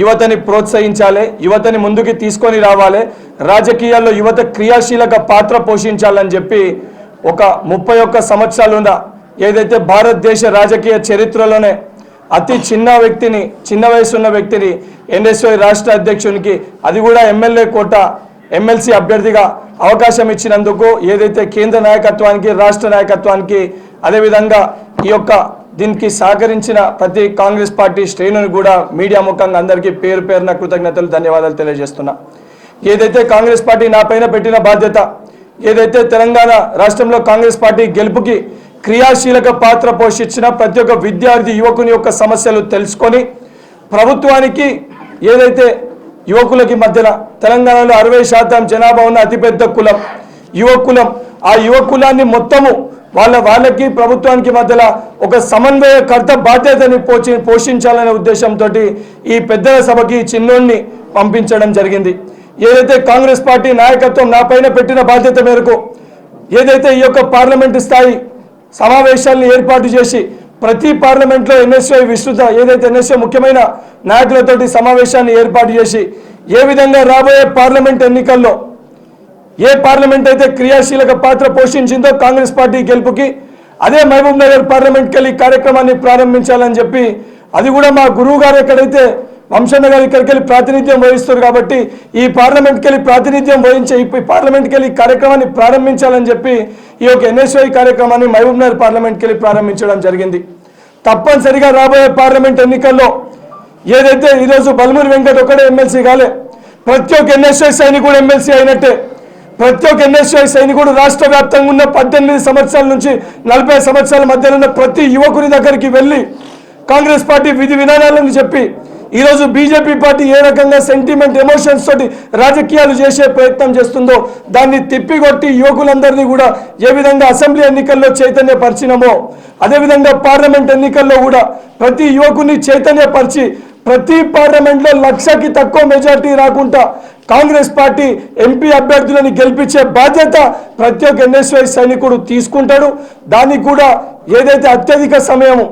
యువతని ప్రోత్సహించాలి యువతని ముందుకు తీసుకొని రావాలి రాజకీయాల్లో యువత క్రియాశీలక పాత్ర పోషించాలని చెప్పి ఒక ముప్పై ఒక్క సంవత్సరాలున్న ఏదైతే భారతదేశ రాజకీయ చరిత్రలోనే అతి చిన్న వ్యక్తిని చిన్న వయసు ఉన్న వ్యక్తిని ఎన్ఎస్వై రాష్ట్ర అధ్యక్షునికి అది కూడా ఎమ్మెల్యే కోట ఎమ్మెల్సీ అభ్యర్థిగా అవకాశం ఇచ్చినందుకు ఏదైతే కేంద్ర నాయకత్వానికి రాష్ట్ర నాయకత్వానికి అదేవిధంగా ఈ యొక్క దీనికి సహకరించిన ప్రతి కాంగ్రెస్ పార్టీ శ్రేణుని కూడా మీడియా ముఖంగా అందరికీ పేరు పేరున కృతజ్ఞతలు ధన్యవాదాలు తెలియజేస్తున్నా. ఏదైతే కాంగ్రెస్ పార్టీ నా పైన పెట్టిన బాధ్యత ఏదైతే తెలంగాణ రాష్ట్రంలో కాంగ్రెస్ పార్టీ గెలుపుకి క్రియాశీలక పాత్ర పోషించిన ప్రతి ఒక్క విద్యార్థి యువకుని యొక్క సమస్యలు తెలుసుకొని ప్రభుత్వానికి ఏదైతే యువకులకి మధ్యన తెలంగాణలో అరవై శాతం జనాభా ఉన్న అతిపెద్ద కులం యువకులం ఆ యువకులాన్ని మొత్తము వాళ్ళ వాళ్ళకి ప్రభుత్వానికి మధ్యలో ఒక సమన్వయకర్త బాధ్యతని పోచి పోషించాలనే ఉద్దేశంతో ఈ పెద్దల సభకి చిన్నోడిని పంపించడం జరిగింది. ఏదైతే కాంగ్రెస్ పార్టీ నాయకత్వం నా పైన పెట్టిన బాధ్యత మేరకు ఏదైతే ఈ యొక్క పార్లమెంటు స్థాయి సమావేశాలను ఏర్పాటు చేసి ప్రతి పార్లమెంట్లో ఎన్ఎస్ఐ విస్తృత ఏదైతే ఎన్ఎస్ఐ ముఖ్యమైన నాయకులతోటి సమావేశాన్ని ఏర్పాటు చేసి ఏ విధంగా రాబోయే పార్లమెంట్ ఎన్నికల్లో ఏ పార్లమెంట్ అయితే క్రియాశీలక పాత్ర పోషించిందో కాంగ్రెస్ పార్టీ గెలుపుకి అదే మహబూబ్ నగర్ పార్లమెంట్కి వెళ్ళి కార్యక్రమాన్ని ప్రారంభించాలని చెప్పి అది కూడా మా గురువు గారు ఎక్కడైతే వంశన్న గారు ఇక్కడికి వెళ్ళి ప్రాతినిధ్యం వహిస్తారు కాబట్టి ఈ పార్లమెంట్కి వెళ్ళి ప్రాతినిధ్యం వహించే ఈ పార్లమెంట్కి వెళ్ళి కార్యక్రమాన్ని ప్రారంభించాలని చెప్పి ఈ యొక్క ఎన్ఎస్ఐ కార్యక్రమాన్ని మహబూబ్ నగర్ పార్లమెంట్కి వెళ్ళి ప్రారంభించడం జరిగింది. తప్పనిసరిగా రాబోయే పార్లమెంట్ ఎన్నికల్లో ఏదైతే ఈరోజు బలమూరి వెంకట్ ఒక్కడే ఎమ్మెల్సీ కాలే ప్రతి ఒక్క ఎన్ఎస్ఐ సైనికుడు ఎమ్మెల్సీ అయినట్టే ప్రతి ఒక్క ఎన్ఎస్ఐ సైనికుడు రాష్ట్ర వ్యాప్తంగా ఉన్న పద్దెనిమిది సంవత్సరాల నుంచి నలభై సంవత్సరాల మధ్యలో ఉన్న ప్రతి యువకుని దగ్గరికి వెళ్ళి కాంగ్రెస్ పార్టీ విధి విధానాలను చెప్పి ఈరోజు బీజేపీ పార్టీ ఏ రకంగా సెంటిమెంట్ ఎమోషన్స్ తోటి రాజకీయాలు చేసే ప్రయత్నం చేస్తుందో దాన్ని తిప్పికొట్టి యువకులందరినీ కూడా ఏ విధంగా అసెంబ్లీ ఎన్నికల్లో చైతన్యపరిచినమో అదేవిధంగా పార్లమెంట్ ఎన్నికల్లో కూడా ప్రతి యువకుని చైతన్యపరిచి ప్రతి పార్లమెంట్లో లక్షకి తక్కువ మెజార్టీ రాకుండా కాంగ్రెస్ పార్టీ ఎంపీ అభ్యర్థులను గెలిపించే బాధ్యత ప్రతి ఒక్క ఎన్ఎస్వై సైనికుడు తీసుకుంటాడు. దానికి కూడా ఏదైతే అత్యధిక సమయము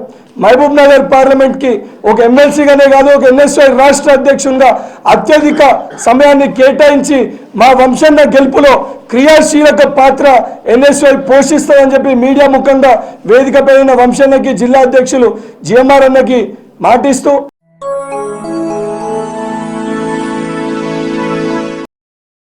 మహబూబ్ నగర్ పార్లమెంట్కి ఒక ఎమ్మెల్సీగానే కాదు ఒక ఎన్ఎస్ఐ రాష్ట్ర అధ్యక్షునిగా అత్యధిక సమయాన్ని కేటాయించి మా వంశన్న గెలుపులో క్రియాశీలక పాత్ర ఎన్ఎస్ఐ పోషిస్తామని చెప్పి మీడియా ముఖంగా వేదికపై ఉన్న వంశన్నకి జిల్లా అధ్యక్షులు జిఎంఆర్ అన్నకి మాటిస్తూ